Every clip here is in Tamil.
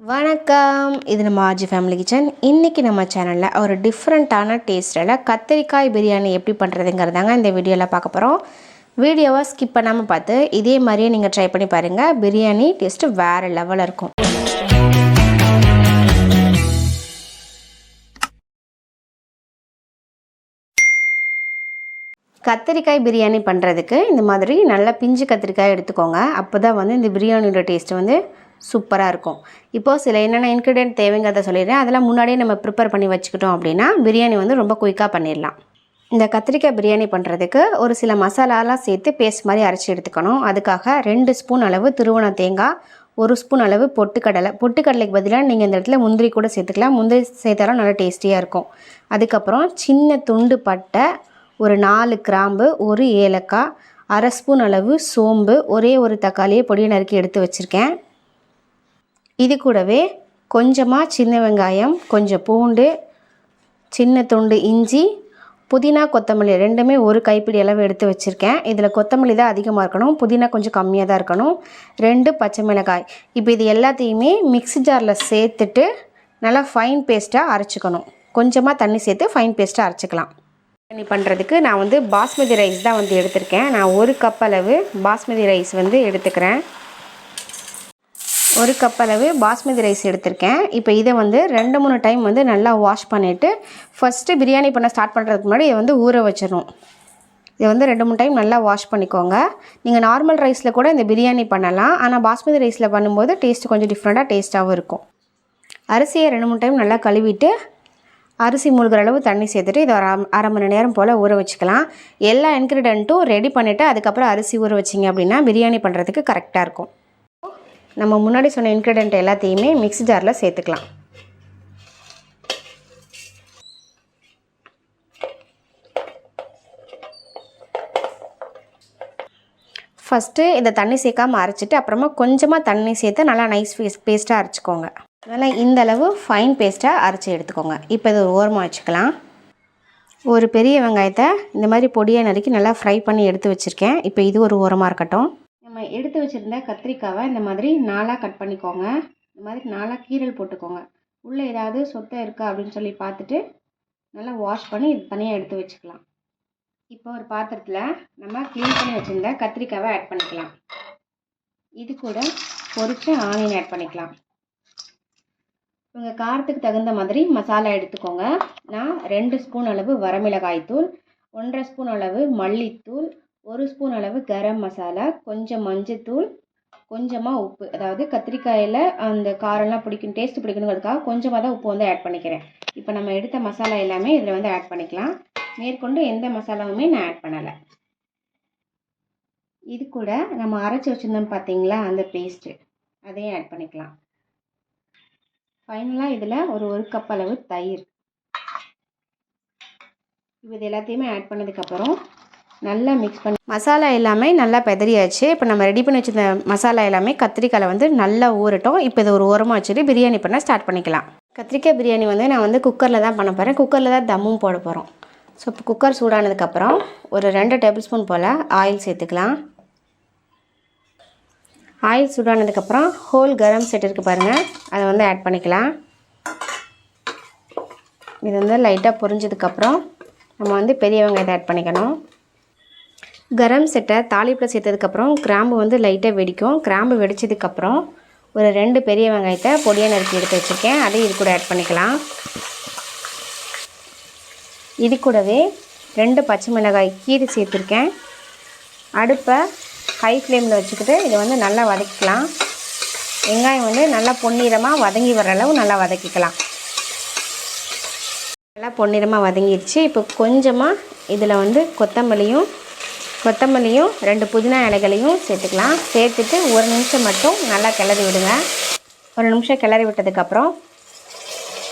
வணக்கம். இது நம்ம ஆஜி ஃபேமிலி கிச்சன் இன்றைக்கி நம்ம சேனலில் ஒரு டிஃப்ரெண்ட்டான டேஸ்ட்டில் கத்திரிக்காய் பிரியாணி எப்படி பண்ணுறதுங்கிறதாங்க இந்த வீடியோவில் பார்க்க போகிறோம் வீடியோவை ஸ்கிப் பண்ணாமல் பார்த்து இதே மாதிரியே நீங்கள் ட்ரை பண்ணி பாருங்கள் பிரியாணி டேஸ்ட்டு வேறு லெவலில் இருக்கும். கத்திரிக்காய் பிரியாணி பண்ணுறதுக்கு இந்த மாதிரி நல்லா பிஞ்சு கத்திரிக்காய் எடுத்துக்கோங்க. அப்போ தான் வந்து இந்த பிரியாணியோட டேஸ்ட்டு வந்து சூப்பராக இருக்கும். இப்போது சில என்னென்ன இன்க்ரீடியன்ட் தேவைங்கிறத சொல்லிடுறேன். அதெல்லாம் முன்னாடியே நம்ம ப்ரிப்பேர் பண்ணி வச்சுக்கிட்டோம் அப்படின்னா பிரியாணி வந்து ரொம்ப குயிக்காக பண்ணிடலாம். இந்த கத்திரிக்காய் பிரியாணி பண்ணுறதுக்கு ஒரு சில மசாலாலாம் சேர்த்து பேஸ்ட் மாதிரி அரைச்சி எடுத்துக்கணும். அதுக்காக ரெண்டு ஸ்பூன் அளவு திருவண தேங்காய் ஒரு ஸ்பூன் அளவு பொட்டுக்கடலை. பொட்டுக்கடலைக்கு பதிலாக நீங்கள் இந்த இடத்துல முந்திரி கூட சேர்த்துக்கலாம். முந்திரி சேர்த்தாலும் நல்லா டேஸ்டியாக இருக்கும். அதுக்கப்புறம் சின்ன துண்டு பட்டை ஒரு நாலு கிராம்பு ஒரு ஏலக்காய் அரை ஸ்பூன் அளவு சோம்பு ஒரே ஒரு தக்காளியை பொடியை நறுக்கி எடுத்து வச்சுருக்கேன். இது கூடவே கொஞ்சமாக சின்ன வெங்காயம் கொஞ்சம் பூண்டு சின்ன துண்டு இஞ்சி புதினா கொத்தமல்லி ரெண்டுமே ஒரு கைப்பிடி அளவு எடுத்து வச்சுருக்கேன். இதில் கொத்தமல்லி தான் அதிகமாக இருக்கணும். புதினா கொஞ்சம் கம்மியாக தான் இருக்கணும். ரெண்டு பச்சை மிளகாய். இப்போ இது எல்லாத்தையுமே மிக்ஸி ஜாரில் சேர்த்துட்டு நல்லா ஃபைன் பேஸ்ட்டாக அரைச்சிக்கணும். கொஞ்சமாக தண்ணி சேர்த்து ஃபைன் பேஸ்ட்டாக அரைச்சிக்கலாம். பிரியாணி பண்ணுறதுக்கு நான் வந்து பாஸ்மதி ரைஸ் தான் வந்து எடுத்திருக்கேன். நான் ஒரு கப் அளவு பாஸ்மதி ரைஸ் வந்து எடுத்துக்கிறேன். ஒரு கப் அளவு பாஸ்மதி ரைஸ் எடுத்திருக்கேன். இப்போ இதை வந்து ரெண்டு மூணு டைம் வந்து நல்லா வாஷ் பண்ணிவிட்டு ஃபஸ்ட்டு பிரியாணி பண்ண ஸ்டார்ட் பண்ணுறதுக்கு முன்னாடி இதை வந்து ஊற வச்சிடணும். இதை வந்து ரெண்டு மூணு டைம் நல்லா வாஷ் பண்ணிக்கோங்க. நீங்கள் நார்மல் ரைஸில் கூட இந்த பிரியாணி பண்ணலாம். ஆனால் பாஸ்மதி ரைஸில் பண்ணும்போது டேஸ்ட் கொஞ்சம் டிஃப்ரெண்ட்டாக டேஸ்ட்டாகவும் இருக்கும். அரிசியை ரெண்டு மூணு டைம் நல்லா கழுவிட்டு அரிசி மூழ்கிற அளவு தண்ணி சேர்த்துட்டு இதை ஒரு அரை- அரை மணி நேரம் போல் ஊற வச்சுக்கலாம். எல்லா இன்க்ரீடியண்ட்டும் ரெடி பண்ணிவிட்டு அதுக்கப்புறம் அரிசி ஊற வச்சிங்க அப்படின்னா பிரியாணி பண்ணுறதுக்கு கரெக்டாக இருக்கும். நம்ம முன்னாடி சொன்ன இன்க்ரீடியண்ட் எல்லாத்தையுமே மிக்ஸி ஜாரில் சேர்த்துக்கலாம். ஃபஸ்ட்டு இதை தண்ணி சேர்க்காமல் அரைச்சிட்டு அப்புறமா கொஞ்சமாக தண்ணி சேர்த்து நல்லா நைஸ் பேஸ் பேஸ்ட்டாக அரைச்சிக்கோங்க. நல்லா இந்த அளவு ஃபைன் பேஸ்ட்டாக அரைச்சி எடுத்துக்கோங்க. இப்போ இது ஓரமாக வச்சுக்கலாம். ஒரு பெரிய வெங்காயத்தை இந்த மாதிரி பொடியை நறுக்கி நல்லா ஃப்ரை பண்ணி எடுத்து வச்சுருக்கேன். இப்போ இது ஒரு ஓரமாக இருக்கட்டும். எடுத்து வச்சுருந்த கத்திரிக்காவை இந்த மாதிரி நாலாக கட் பண்ணிக்கோங்க. இந்த மாதிரி நாலாக கீரல் போட்டுக்கோங்க. உள்ளே ஏதாவது சொத்தை இருக்கா அப்படின்னு சொல்லி பார்த்துட்டு நல்லா வாஷ் பண்ணி இது தனியாக எடுத்து வச்சுக்கலாம். இப்போ ஒரு பாத்திரத்தில் நம்ம க்ளீன் பண்ணி வச்சுருந்த கத்திரிக்காவை ஆட் பண்ணிக்கலாம். இது கூட பொறிச்சு ஆனியன் ஆட் பண்ணிக்கலாம். உங்கள் காரத்துக்கு தகுந்த மாதிரி மசாலா எடுத்துக்கோங்க. நான் ரெண்டு ஸ்பூன் அளவு வரமிளகாய் தூள் ஒன்றரை ஸ்பூன் அளவு மல்லித்தூள் ஒரு ஸ்பூன் அளவு கரம் மசாலா கொஞ்சம் மஞ்சத்தூள் கொஞ்சமாக உப்பு. அதாவது கத்திரிக்காயில் அந்த காரம்லாம் பிடிக்கும் டேஸ்ட் பிடிக்கணுங்கிறதுக்காக கொஞ்சமாக தான் உப்பு வந்து ஆட் பண்ணிக்கிறேன். இப்போ நம்ம எடுத்த மசாலா எல்லாமே இதில் வந்து ஆட் பண்ணிக்கலாம். மேற்கொண்டு எந்த மசாலாவுமே நான் ஆட் பண்ணலை. இது கூட நம்ம அரைச்சி வச்சுருந்தோம் பார்த்தீங்களா அந்த பேஸ்ட்டு அதையும் ஆட் பண்ணிக்கலாம். ஃபைனலாக இதில் ஒரு ஒரு கப் அளவு தயிர். இது எல்லாத்தையுமே ஆட் பண்ணதுக்கப்புறம் நல்லா மிக்ஸ் பண்ணி மசாலா எல்லாமே நல்லா பெதறியாச்சு. இப்போ நம்ம ரெடி பண்ணி வச்சிருந்த மசாலா எல்லாமே கத்திரிக்காயில் வந்து நல்லா ஊறட்டும். இப்போ இது ஒரு ஓரமாக வச்சுட்டு பிரியாணி பண்ண ஸ்டார்ட் பண்ணிக்கலாம். கத்திரிக்காய் பிரியாணி வந்து நான் வந்து குக்கரில் தான் பண்ண போகிறேன் குக்கரில் தான் தம்மும் போட போகிறோம் ஸோ இப்போ குக்கர் சூடானதுக்கப்புறம் ஒரு ரெண்டு டேபிள் ஸ்பூன் போல் ஆயில் சேர்த்துக்கலாம். ஆயில் சூடானதுக்கப்புறம் ஹோல் கரம் செட் இருக்குது பாருங்கள் அதை வந்து ஆட் பண்ணிக்கலாம். இது வந்து லைட்டாக பொரிஞ்சதுக்கப்புறம் நம்ம வந்து பெரிய வெங்காயத்தை ஆட் பண்ணிக்கணும். கரம் செட்டை தாளிப்பில் சேர்த்ததுக்கப்புறம் கிராம்பு வந்து லைட்டாக வெடிக்கும். கிராம்பு வெடிச்சதுக்கப்புறம் ஒரு ரெண்டு பெரிய வெங்காயத்தை பொடியாக நறுக்கி எடுத்து வச்சுருக்கேன். அதையும் இது கூட ஆட் பண்ணிக்கலாம். இது கூடவே ரெண்டு பச்சை மிளகாய் கீரை சேர்த்துருக்கேன். அடுப்பை ஹை ஃப்ளேமில் வச்சுக்கிட்டு இதை வந்து நல்லா வதக்கிக்கலாம். வெங்காயம் வந்து நல்லா பொன்னிறமாக வதங்கி வர அளவு நல்லா வதக்கிக்கலாம். நல்லா பொன்னிறமாக வதங்கிடுச்சு இப்போ கொஞ்சமாக இதில் வந்து கொத்தமல்லியும் கொத்தமல்லியும் ரெண்டு புதினா இலைகளையும் சேர்த்துக்கலாம். சேர்த்துட்டு ஒரு நிமிஷம் மட்டும் நல்லா கிளறி விடுங்க. ஒரு நிமிஷம் கிளறி விட்டதுக்கப்புறம்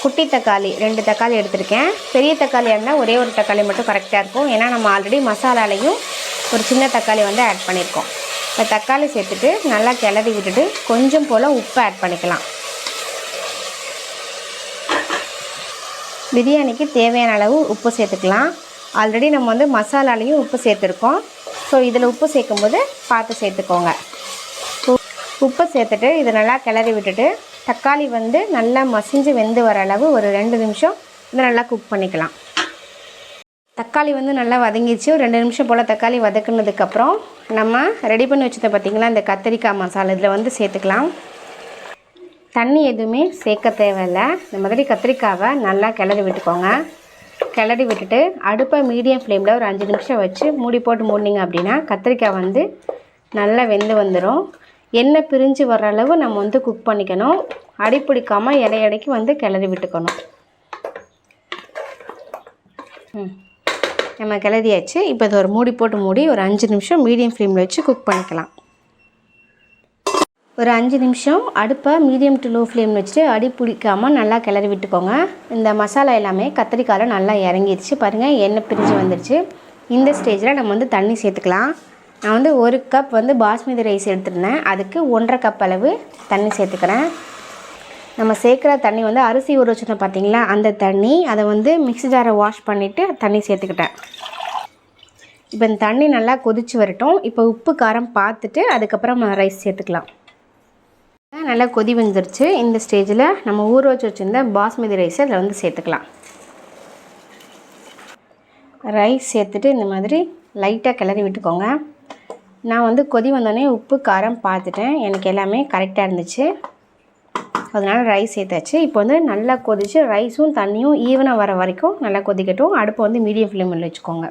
குட்டி தக்காளி ரெண்டு தக்காளி எடுத்திருக்கேன். பெரிய தக்காளியாக இருந்தால் ஒரே ஒரு தக்காளி மட்டும் கரெக்டாக இருக்கும். ஏன்னா நம்ம ஆல்ரெடி மசாலாலையும் ஒரு சின்ன தக்காளி வந்து ஆட் பண்ணியிருக்கோம். இப்போ தக்காளி சேர்த்துட்டு நல்லா கிளறி விட்டுட்டு கொஞ்சம் போல் உப்பு ஆட் பண்ணிக்கலாம். பிரியாணிக்கு தேவையான அளவு உப்பு சேர்த்துக்கலாம். ஆல்ரெடி நம்ம வந்து மசாலாலையும் உப்பு சேர்த்துருக்கோம். ஸோ இதில் உப்பு சேர்க்கும்போது பார்த்து சேர்த்துக்கோங்க. உ- உப்பு சேர்த்துட்டு இதை நல்லா கிளறி விட்டுட்டு தக்காளி வந்து நல்லா மசிஞ்சு வெந்து வர அளவு ஒரு ரெண்டு நிமிஷம் இதை நல்லா குக் பண்ணிக்கலாம். தக்காளி வந்து நல்லா வதங்கிச்சு ஒரு ரெண்டு நிமிஷம் போல் தக்காளி வதக்குனதுக்கப்புறம் நம்ம ரெடி பண்ணி வச்சதை பார்த்திங்களா இந்த கத்திரிக்காய் மசாலா இதில் வந்து சேர்த்துக்கலாம். தண்ணி எதுவுமே சேர்க்க தேவையில்லை. இந்த மாதிரி கத்திரிக்காவை நல்லா கிளறி விட்டுக்கோங்க. கிளறி விட்டுட்டு அடுப்பை மீடியம் ஃப்ளேமில் ஒரு அஞ்சு நிமிஷம் வச்சு மூடி போட்டு மூடினீங்க அப்படின்னா கத்திரிக்காய் வந்து நல்லா வெந்து வந்துடும் எண்ணெய் பிரிஞ்சு வர அளவு நம்ம வந்து குக் பண்ணிக்கணும். அடி பிடிக்காமல் இடையடைக்கு வந்து கிளறி விட்டுக்கணும். ம். நம்ம கிளறியாச்சு. இப்போ இது ஒரு மூடி போட்டு மூடி ஒரு அஞ்சு நிமிஷம் மீடியம் ஃப்ளேமில் வச்சு குக் பண்ணிக்கலாம். ஒரு அஞ்சு நிமிஷம் அடுப்பை மீடியம் டு லோ ஃப்ளேம் வச்சுட்டு அடி பிடிக்காமல் நல்லா கிளறி விட்டுக்கோங்க. இந்த மசாலா எல்லாமே கத்திரிக்காயில் நல்லா இறங்கிடுச்சு பாருங்கள் எண்ணெய் பிரிஞ்சு வந்துடுச்சு இந்த ஸ்டேஜில் நம்ம வந்து தண்ணி சேர்த்துக்கலாம். நான் வந்து ஒரு கப் வந்து பாஸ்மதி ரைஸ் எடுத்துருந்தேன். அதுக்கு ஒன்றரை கப் அளவு தண்ணி சேர்த்துக்கிறேன். நம்ம சேர்க்குற தண்ணி வந்து அரிசி ஊற வச்சுருந்தோம் பார்த்தீங்களா அந்த தண்ணி அதை வந்து மிக்ஸி ஜாரை வாஷ் பண்ணிவிட்டு தண்ணி சேர்த்துக்கிட்டேன். இப்போ இந்த தண்ணி நல்லா கொதிச்சு வரட்டும். இப்போ உப்பு காரம் பார்த்துட்டு அதுக்கப்புறம் ரைஸ் சேர்த்துக்கலாம். நல்லா கொதி வந்துருச்சு. இந்த ஸ்டேஜில் நம்ம ஊற வச்சு வச்சுருந்த பாஸ்மதி ரைஸை அதில் வந்து சேர்த்துக்கலாம். ரைஸ் சேர்த்துட்டு இந்த மாதிரி லைட்டாக கிளறி விட்டுக்கோங்க. நான் வந்து கொதி வந்தோடனே உப்பு காரம் பார்த்துட்டேன். எனக்கு எல்லாமே கரெக்டாக இருந்துச்சு. அதனால் ரைஸ் சேர்த்தாச்சு. இப்போ வந்து நல்லா கொதிச்சு ரைஸும் தண்ணியும் ஈவனாக வர வரைக்கும் நல்லா கொதிக்கட்டும். அடுப்பை வந்து மீடியம் ஃப்ளேமில் வச்சுக்கோங்க.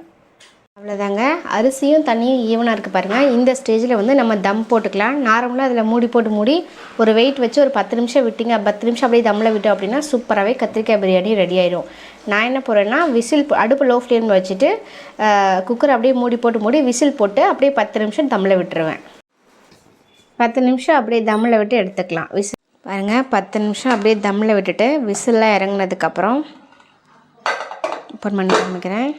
அவ்வளோதாங்க அரிசியும் தண்ணியும் ஈவனாக இருக்குது பாருங்கள் இந்த ஸ்டேஜில் வந்து நம்ம தம் போட்டுக்கலாம். நார்மலாக அதில் மூடி போட்டு மூடி ஒரு வெயிட் வச்சு ஒரு பத்து நிமிஷம் விட்டிங்க பத்து நிமிஷம் அப்படியே தம்மில் விட்டோம் அப்படின்னா சூப்பராகவே கத்திரிக்காய் பிரியாணி ரெடி ஆயிடும் நான் என்ன போகிறேன்னா விசில் அடுப்பு லோ ஃப்ளேமில் வச்சுட்டு குக்கர் அப்படியே மூடி போட்டு மூடி விசில் போட்டு அப்படியே பத்து நிமிஷம் தம்மில் விட்டுருவேன். பத்து நிமிஷம் அப்படியே தம்மில் விட்டு எடுத்துக்கலாம். விசில் பாருங்கள் பத்து நிமிஷம் அப்படியே தம்மில் விட்டுட்டு விசில்லாம் இறங்குனதுக்கப்புறம் ஓப்பன் பண்ணி காமிக்கிறேன்.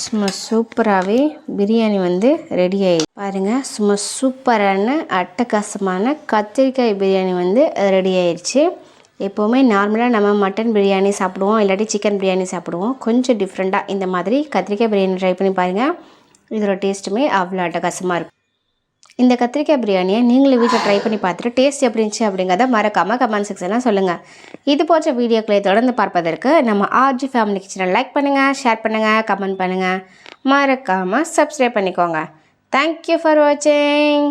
சும்மா சூப்பராகவே பிரியாணி வந்து ரெடி ஆகி பாருங்கள் சும்மா சூப்பரான அட்டகாசமான கத்திரிக்காய் பிரியாணி வந்து ரெடி ஆயிடுச்சு. எப்போவுமே நார்மலாக நம்ம மட்டன் பிரியாணி சாப்பிடுவோம் இல்லாட்டி சிக்கன் பிரியாணி சாப்பிடுவோம். கொஞ்சம் டிஃப்ரெண்ட்டாக இந்த மாதிரி கத்திரிக்காய் பிரியாணி ட்ரை பண்ணி பாருங்கள் இதோட டேஸ்ட்டுமே அவ்வளோ அட்டகாசமாக இருக்கும். இந்த கத்திரிக்காய் பிரியாணியை நீங்களும் வீட்டில் ட்ரை பண்ணி பார்த்துட்டு டேஸ்ட் எப்படி இருந்துச்சு அப்படிங்கிறத மறக்காமல் கமெண்ட் செக்ஷனில் சொல்லுங்கள் இது போன்ற வீடியோக்களை தொடர்ந்து பார்ப்பதற்கு நம்ம ஆர்ஜி ஃபேமிலி கிச்சனை லைக் பண்ணுங்கள் ஷேர் பண்ணுங்கள் கமெண்ட் பண்ணுங்கள் மறக்காமல் சப்ஸ்கிரைப் பண்ணிக்கோங்க. தேங்க்யூ ஃபார் வாட்சிங்